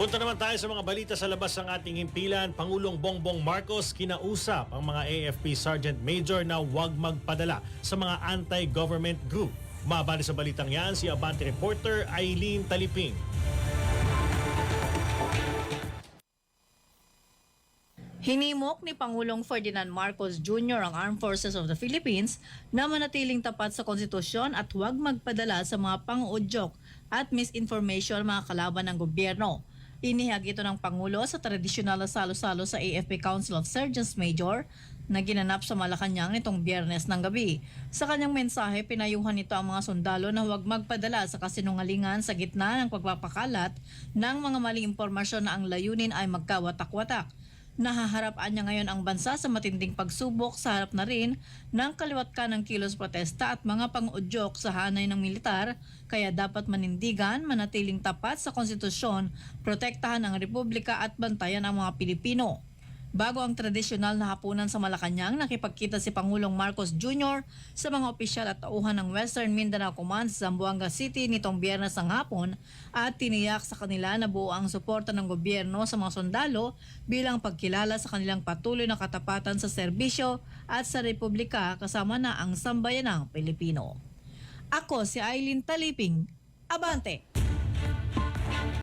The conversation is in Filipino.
Punta naman tayo sa mga balita sa labas ng ating himpilan. Pangulong Bongbong Marcos kinausap ang mga AFP Sergeant Major na huwag magpadala sa mga anti-government group. Mabali sa balitang yan si Abante reporter Eileen Taliping. Hinimok ni Pangulong Ferdinand Marcos Jr. ang Armed Forces of the Philippines na manatiling tapat sa konstitusyon at huwag magpadala sa mga pang-udyok at misinformation mga kalaban ng gobyerno. Inihag ito ng Pangulo sa tradisyonal na salo-salo sa AFP Council of Sergeants Major na ginanap sa Malacanang nitong biyernes ng gabi. Sa kanyang mensahe, pinayuhan nito ang mga sundalo na huwag magpadala sa kasinungalingan sa gitna ng pagpapakalat ng mga maling impormasyon na ang layunin ay magkawatak-watak. Nahaharapaan niya ngayon ang bansa sa matinding pagsubok sa harap na rin ng kaliwat ka ng kilos protesta at mga pang-udyok sa hanay ng militar kaya dapat manindigan, manatiling tapat sa konstitusyon, protektahan ang republika at bantayan ang mga Pilipino. Bago ang tradisyonal na hapunan sa Malacanang, nakipagkita si Pangulong Marcos Jr. sa mga opisyal at tauhan ng Western Mindanao Command sa Zamboanga City nitong biyernes ng hapon at tiniyak sa kanila na buo ang suporta ng gobyerno sa mga sundalo bilang pagkilala sa kanilang patuloy na katapatan sa serbisyo at sa republika kasama na ang sambayanang Pilipino. Ako si Eileen Taliping. Abante!